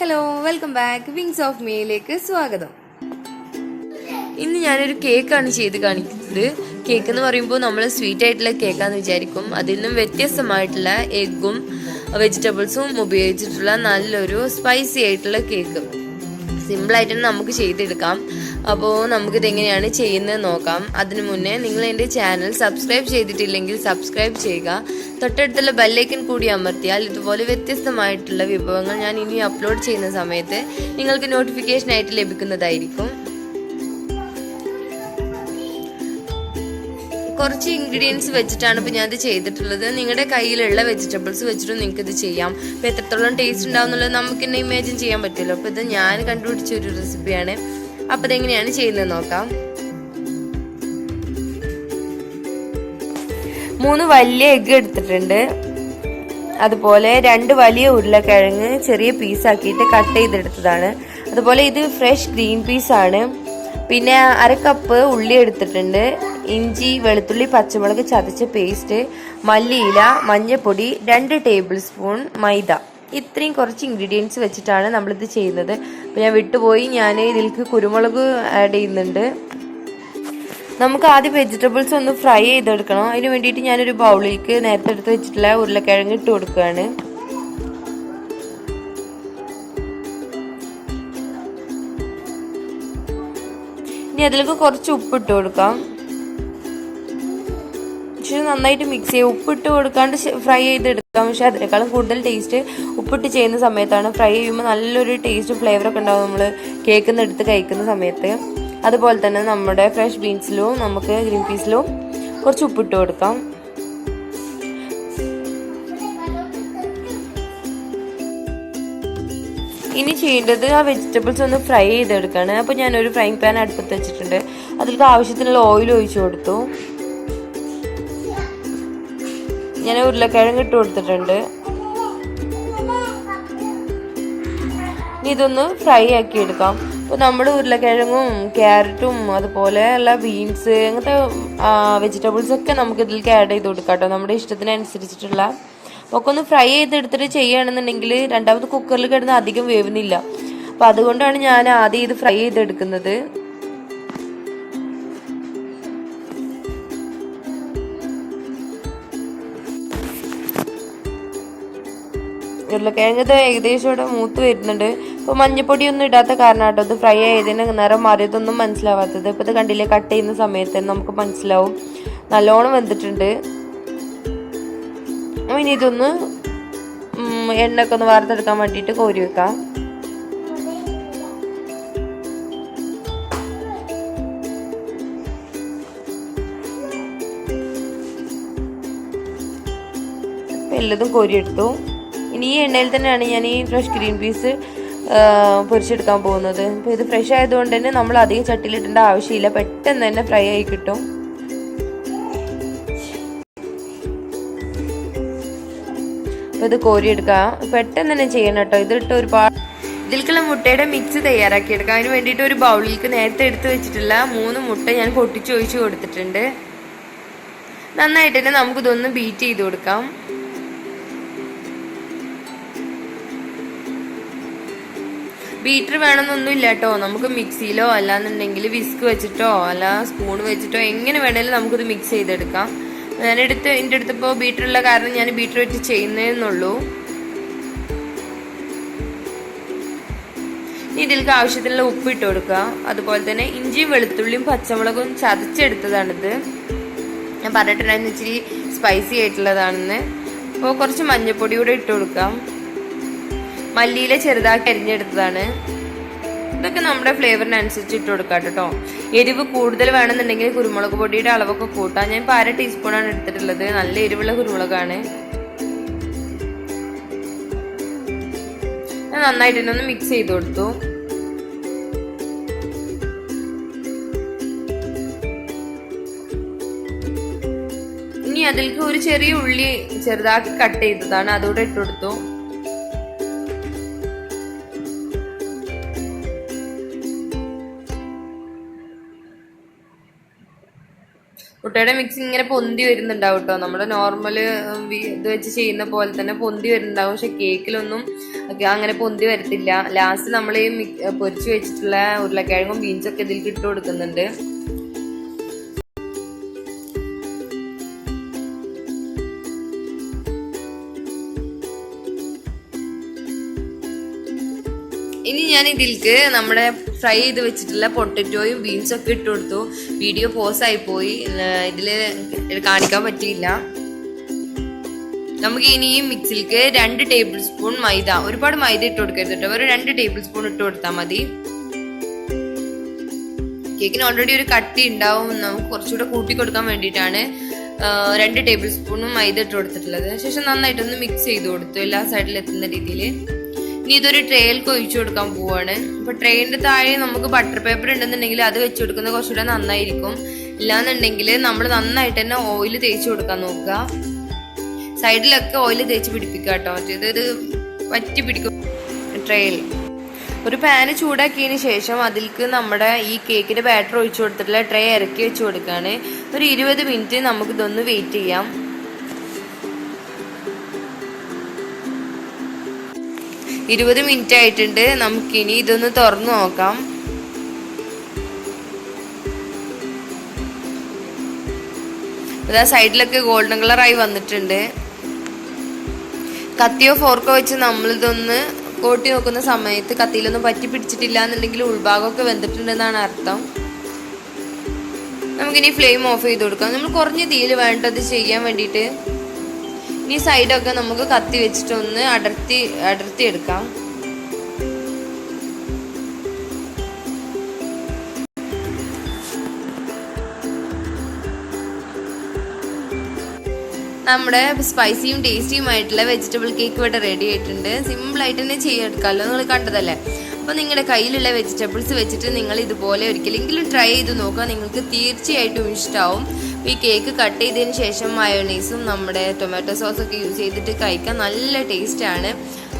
Hello welcome back wings of മീയിലേക്ക് സ്വാഗതം. ഇന്ന് ഞാനൊരു കേക്കാണ് ചെയ്ത് കാണിക്കുന്നത്. കേക്ക് എന്ന് പറയുമ്പോൾ നമ്മൾ സ്വീറ്റ് ആയിട്ടുള്ള കേക്കാന്ന് വിചാരിക്കും. അതിൽ നിന്നും വ്യത്യസ്തമായിട്ടുള്ള എഗ്ഗും വെജിറ്റബിൾസും ഉപയോഗിച്ചിട്ടുള്ള നല്ലൊരു സ്പൈസി ആയിട്ടുള്ള കേക്ക് സിമ്പിളായിട്ട് തന്നെ നമുക്ക് ചെയ്തെടുക്കാം. അപ്പോൾ നമുക്കിത് എങ്ങനെയാണ് ചെയ്യുന്നത് നോക്കാം. അതിനു മുന്നേ നിങ്ങൾ എന്റെ ചാനൽ സബ്സ്ക്രൈബ് ചെയ്തിട്ടില്ലെങ്കിൽ സബ്സ്ക്രൈബ് ചെയ്യുക. തൊട്ടടുത്തുള്ള ബെല്ലൈക്കൻ കൂടി അമർത്തിയാൽ ഇതുപോലെ വ്യത്യസ്തമായിട്ടുള്ള വിഭവങ്ങൾ ഞാൻ ഇനി അപ്ലോഡ് ചെയ്യുന്ന സമയത്ത് നിങ്ങൾക്ക് നോട്ടിഫിക്കേഷനായിട്ട് ലഭിക്കുന്നതായിരിക്കും. കുറച്ച് ഇൻഗ്രീഡിയൻസ് വെച്ചിട്ടാണ് ഇപ്പോൾ ഞാനത് ചെയ്തിട്ടുള്ളത്. നിങ്ങളുടെ കയ്യിലുള്ള വെജിറ്റബിൾസ് വെച്ചിട്ടും നിങ്ങൾക്ക് ഇത് ചെയ്യാം. അപ്പോൾ എത്രത്തോളം ടേസ്റ്റ് ഉണ്ടാവും എന്നുള്ളത് നമുക്ക് ഇമാജിൻ ചെയ്യാൻ പറ്റുമല്ലോ അപ്പോൾ ഇത് ഞാൻ കണ്ടുപിടിച്ച ഒരു റെസിപ്പിയാണ്. അപ്പോൾ ഇതെങ്ങനെയാണ് ചെയ്യുന്നത് നോക്കാം. മൂന്ന് വലിയ എഗ്ഗ് എടുത്തിട്ടുണ്ട്. അതുപോലെ രണ്ട് വലിയ ഉരുളക്കിഴങ്ങ് ചെറിയ പീസാക്കിയിട്ട് കട്ട് ചെയ്തെടുത്തതാണ്. അതുപോലെ ഇത് ഫ്രഷ് ഗ്രീൻ പീസ് ആണ്. പിന്നെ അര കപ്പ് ഉള്ളി എടുത്തിട്ടുണ്ട്. ഇഞ്ചി വെളുത്തുള്ളി പച്ചമുളക് ചതച്ച പേസ്റ്റ് മല്ലിയില മഞ്ഞൾപ്പൊടി രണ്ട് ടേബിൾ സ്പൂൺ മൈദ. ഇത്രയും കുറച്ച് ഇൻഗ്രീഡിയൻസ് വെച്ചിട്ടാണ് നമ്മളിത് ചെയ്യുന്നത്. അപ്പോൾ ഞാൻ വിട്ടുപോയി. ഞാൻ ഇതിലേക്ക് കുരുമുളക് ആഡ് ചെയ്യുന്നുണ്ട്. നമുക്ക് ആദ്യം വെജിറ്റബിൾസ് ഒന്ന് ഫ്രൈ ചെയ്തെടുക്കണം. അതിന് വേണ്ടിയിട്ട് ഞാനൊരു ബൗളിലേക്ക് നേരത്തെ എടുത്ത് വെച്ചിട്ടുള്ള ഉരുളക്കിഴങ്ങ് ഇട്ട് കൊടുക്കുകയാണ്. ഇനി അതിലേക്ക് കുറച്ച് ഉപ്പിട്ട് കൊടുക്കാം. നന്നായിട്ട് മിക്സ് ചെയ്യുക ഉപ്പിട്ട് കൊടുക്കാണ്ട് ഫ്രൈ ചെയ്തെടുക്കാം. പക്ഷെ അതിനേക്കാളും കൂടുതൽ ടേസ്റ്റ് ഉപ്പിട്ട് ചെയ്യുന്ന സമയത്താണ് ഫ്രൈ ചെയ്യുമ്പോൾ നല്ലൊരു ടേസ്റ്റ് ഫ്ലേവറൊക്കെ ഉണ്ടാവും നമ്മൾ കേക്കിൽ എടുത്ത് കഴിക്കുന്ന സമയത്ത്. അതുപോലെ തന്നെ നമ്മുടെ ഫ്രഷ് ബീൻസിലും നമുക്ക് ഗ്രീൻ പീസിലും കുറച്ച് ഉപ്പിട്ട് കൊടുക്കാം. ഇനി ചെയ്യേണ്ടത് ആ വെജിറ്റബിൾസ് ഒന്ന് ഫ്രൈ ചെയ്തെടുക്കുകയാണ് അപ്പോൾ ഞാനൊരു ഫ്രൈങ് പാൻ അടുപ്പത്ത് വെച്ചിട്ടുണ്ട്. അതിലേക്ക് ആവശ്യത്തിനുള്ള ഓയിൽ ഒഴിച്ചു കൊടുത്തു. ഞാൻ ഉരുളക്കിഴങ്ങ് ഇട്ട് കൊടുത്തിട്ടുണ്ട്. ഇതൊന്ന് ഫ്രൈ ആക്കി എടുക്കാം. അപ്പോൾ നമ്മൾ ഉരുളക്കിഴങ്ങും ക്യാരറ്റും അതുപോലെ ഉള്ള ബീൻസ് അങ്ങനത്തെ വെജിറ്റബിൾസ് ഒക്കെ നമുക്ക് ഇതിലേക്ക് ആഡ് ചെയ്ത് കൊടുക്കാം കേട്ടോ. നമ്മുടെ ഇഷ്ടത്തിനനുസരിച്ചിട്ടുള്ള. അപ്പോൾ ഒക്കെ ഒന്ന് ഫ്രൈ ചെയ്തെടുത്തിട്ട് ചെയ്യുകയാണെന്നുണ്ടെങ്കിൽ രണ്ടാമത് കുക്കറിൽ കിടന്ന് അധികം വേവുന്നില്ല. അപ്പോൾ അതുകൊണ്ടാണ് ഞാൻ ആദ്യം ഇത് ഫ്രൈ ചെയ്തെടുക്കുന്നത്. ഉരുളക്കിഴങ്ങ് കിഴങ്ങത് ഏകദേശം ഇവിടെ മൂത്ത് വരുന്നുണ്ട്. ഇപ്പോൾ മഞ്ഞപ്പൊടി ഒന്നും ഇടാത്ത കാരണം കേട്ടോ ഇത് ഫ്രൈ ആയതിന് നിറം മാറിയതൊന്നും മനസ്സിലാവാത്തത്. ഇപ്പോൾ ഇത് കണ്ടില്ലേ കട്ട് ചെയ്യുന്ന സമയത്ത് നമുക്ക് മനസ്സിലാവും. നല്ലോണം വെന്തിട്ടുണ്ട്. ഇനി ഇതൊന്ന് എണ്ണയൊക്കെ ഒന്ന് വാർത്തെടുക്കാൻ വേണ്ടിയിട്ട് കോരി വെക്കാം. എല്ലതും കോരിയെടുത്തു ഇനി ഈ എണ്ണയിൽ തന്നെയാണ് ഞാൻ ഈ ഫ്രഷ് ഗ്രീൻ പീസ് പൊരിച്ചെടുക്കാൻ പോകുന്നത്. അപ്പോൾ ഇത് ഫ്രഷ് ആയതുകൊണ്ട് തന്നെ നമ്മൾ അധികം ചട്ടിയിലിട്ടേണ്ട ആവശ്യമില്ല. പെട്ടെന്ന് തന്നെ ഫ്രൈ ആയി കിട്ടും. അപ്പോൾ ഇത് കോരിയെടുക്കുക പെട്ടെന്ന് തന്നെ ചെയ്യണം കേട്ടോ. ഇതിട്ട് ഒരുപാട് ഇതിലേക്കുള്ള മുട്ടയുടെ മിക്സ് തയ്യാറാക്കി എടുക്കാം അതിന് വേണ്ടിയിട്ട് ഒരു ബൗളിലേക്ക് നേരത്തെ എടുത്ത് വെച്ചിട്ടുള്ള മൂന്ന് മുട്ട ഞാൻ പൊട്ടിച്ചൊഴിച്ച് കൊടുത്തിട്ടുണ്ട്. നന്നായിട്ട് തന്നെ നമുക്കിതൊന്ന് ബീറ്റ് ചെയ്ത് കൊടുക്കാം. ബീറ്റർ വേണമെന്നൊന്നും ഇല്ല കേട്ടോ. നമുക്ക് മിക്സിയിലോ അല്ലാന്നുണ്ടെങ്കിൽ വിസ്ക് വെച്ചിട്ടോ അല്ല സ്പൂൺ വെച്ചിട്ടോ എങ്ങനെ വേണേലും നമുക്കിത് മിക്സ് ചെയ്തെടുക്കാം. ഞാനെടുത്ത് എന്റെ അടുത്തിപ്പോൾ ബീറ്ററുള്ള കാരണം ഞാൻ ബീറ്റർ വെച്ച് ചെയ്യുന്നതെന്നുള്ളൂ ഇനി ഇതിലേക്ക് ആവശ്യത്തിനുള്ള ഉപ്പ് ഇട്ട് കൊടുക്കുക. അതുപോലെ തന്നെ ഇഞ്ചിയും വെളുത്തുള്ളിയും പച്ചമുളകും ചതച്ചെടുത്തതാണിത്. ഞാൻ പറഞ്ഞിട്ടുണ്ടായിരുന്നു ഇച്ചിരി സ്പൈസി ആയിട്ടുള്ളതാണെന്ന്. അപ്പോൾ കുറച്ച് മഞ്ഞൾപ്പൊടി കൂടെ ഇട്ട് കൊടുക്കാം. മല്ലിയില ചെറുതാക്കി അരിഞ്ഞെടുത്തതാണ്. ഇതൊക്കെ നമ്മുടെ ഫ്ലേവറിനനുസരിച്ച് ഇട്ട് കൊടുക്കാം കേട്ടോ. എരിവ് കൂടുതൽ വേണമെന്നുണ്ടെങ്കിൽ കുരുമുളക് പൊടിയുടെ അളവൊക്കെ കൂട്ടാം. ഞാൻ ഇപ്പോൾ അര ടീസ്പൂണാണ് എടുത്തിട്ടുള്ളത്. നല്ല എരിവുള്ള കുരുമുളകാണ്. ഞാൻ നന്നായിട്ട് തന്നെ ഒന്ന് മിക്സ് ചെയ്ത് കൊടുത്തു. ഇനി അതിലേക്ക് ഒരു ചെറിയ ഉള്ളി ചെറുതാക്കി കട്ട് ചെയ്തതാണ്. അതുകൂടെ ഇട്ട് കൊടുത്തു. മുട്ടയുടെ മിക്സ് ഇങ്ങനെ പൊന്തി വരുന്നുണ്ടാവും കേട്ടോ നമ്മുടെ നോർമൽ ഇത് വെച്ച് ചെയ്യുന്ന പോലെ തന്നെ പൊന്തി വരുന്നുണ്ടാവും. പക്ഷെ കേക്കിലൊന്നും അങ്ങനെ പൊന്തി വരത്തില്ല. ലാസ്റ്റ് നമ്മൾ ഈ പൊരിച്ചു വെച്ചിട്ടുള്ള ഉരുളക്കിഴങ്ങും ബീൻസൊക്കെ ഇതിൽ ഇട്ട് കൊടുക്കുന്നുണ്ട്. ഞാൻ ഇതിൽക്ക് നമ്മുടെ ഫ്രൈ ചെയ്ത് വെച്ചിട്ടുള്ള പൊട്ടറ്റോയും ബീൻസും ഒക്കെ ഇട്ട് കൊടുത്തു. വീഡിയോ പോസ് ആയി പോയി. ഇതിൽ കാണിക്കാൻ പറ്റിയില്ല. നമുക്ക് ഇനി ഈ മിക്സിലേക്ക് രണ്ട് ടേബിൾ സ്പൂൺ മൈദ. ഒരുപാട് മൈദ ഇട്ട് കൊടുക്കരുത് കേട്ടോ. ഒരു രണ്ട് ടേബിൾ സ്പൂൺ ഇട്ട് കൊടുത്താൽ മതി. കേക്കിന് ഓൾറെഡി ഒരു കട്ടി ഉണ്ടാവും. നമുക്ക് കുറച്ചുകൂടെ കൂട്ടി കൊടുക്കാൻ വേണ്ടിയിട്ടാണ് രണ്ട് ടേബിൾ സ്പൂണും മൈദ ഇട്ട് കൊടുത്തിട്ടുള്ളത്. ശേഷം നന്നായിട്ടൊന്ന് മിക്സ് ചെയ്ത് കൊടുത്തു. എല്ലാ സൈഡിലെത്തുന്ന രീതിയിൽ ഇനി ഇതൊരു ട്രെയിൽ ഒഴിച്ചു കൊടുക്കാൻ പോവാണ്. അപ്പൊ ട്രേയിന്റെ താഴെ നമുക്ക് ബട്ടർ പേപ്പർ ഉണ്ടെന്നുണ്ടെങ്കിൽ അത് വെച്ച് കൊടുക്കുന്നത് കുറച്ചുകൂടെ നന്നായിരിക്കും. ഇല്ലാന്നുണ്ടെങ്കിൽ നമ്മൾ നന്നായിട്ട് തന്നെ ഓയിൽ തേച്ച് കൊടുക്കാൻ നോക്കുക. സൈഡിലൊക്കെ ഓയിൽ തേച്ച് പിടിപ്പിക്കുക കേട്ടോ. മറ്റേത് ഇത് വറ്റി പിടിക്കും. ട്രെയിൽ ഒരു പാന് ചൂടാക്കിയതിന് ശേഷം അതിൽക്ക് നമ്മുടെ ഈ കേക്കിന്റെ ബാറ്റർ ഒഴിച്ചു കൊടുത്തിട്ടുള്ള ട്രേ ഇറക്കി വെച്ച് കൊടുക്കുകയാണ്. ഒരു ഇരുപത് മിനിറ്റ് നമുക്ക് ഇതൊന്ന് വെയിറ്റ് ചെയ്യാം. ഇരുപത് മിനിറ്റ് ആയിട്ടുണ്ട്. നമുക്കിനി ഇതൊന്ന് തുറന്നു നോക്കാം. അതാ സൈഡിലൊക്കെ ഗോൾഡൻ കളറായി വന്നിട്ടുണ്ട്. കത്തിയോ ഫോർക്കോ വെച്ച് നമ്മളിതൊന്ന് കോട്ടി നോക്കുന്ന സമയത്ത് കത്തിയിലൊന്നും പറ്റി പിടിച്ചിട്ടില്ല എന്നുണ്ടെങ്കിൽ ഉൾഭാഗമൊക്കെ വെന്തിട്ടുണ്ടെന്നാണ് അർത്ഥം. നമുക്കിനി ഫ്ലെയിം ഓഫ് ചെയ്ത് കൊടുക്കാം. നമ്മൾ കുറഞ്ഞ തീയിൽ വേണ്ടത് ചെയ്യാൻ വേണ്ടിയിട്ട് ഇനി സൈഡൊക്കെ നമുക്ക് കത്തി വെച്ചിട്ടൊന്ന് അടർത്തി അടർത്തി എടുക്കാം. നമ്മുടെ സ്പൈസിയും ടേസ്റ്റിയുമായിട്ടുള്ള വെജിറ്റബിൾ കേക്ക് ഇവിടെ റെഡി ആയിട്ടുണ്ട്. സിമ്പിൾ ആയിട്ട് തന്നെ ചെയ്യെടുക്കാമല്ലോ നിങ്ങൾ കണ്ടതല്ലേ? അപ്പോൾ നിങ്ങളുടെ കയ്യിലുള്ള വെജിറ്റബിൾസ് വെച്ചിട്ട് നിങ്ങൾ ഇതുപോലെ ഒരിക്കലെങ്കിലും ട്രൈ ചെയ്ത് നോക്കുക. നിങ്ങൾക്ക് തീർച്ചയായിട്ടും ഇഷ്ടമാവും ഈ കേക്ക് കട്ട് ചെയ്തതിന് ശേഷം മയോണൈസും നമ്മുടെ ടൊമാറ്റോ സോസ് ഒക്കെ യൂസ് ചെയ്തിട്ട് കഴിക്കാൻ നല്ല ടേസ്റ്റാണ്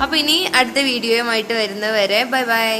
അപ്പോൾ ഇനി അടുത്ത വീഡിയോയുമായിട്ട് വരുന്നവരെ ബൈ ബൈ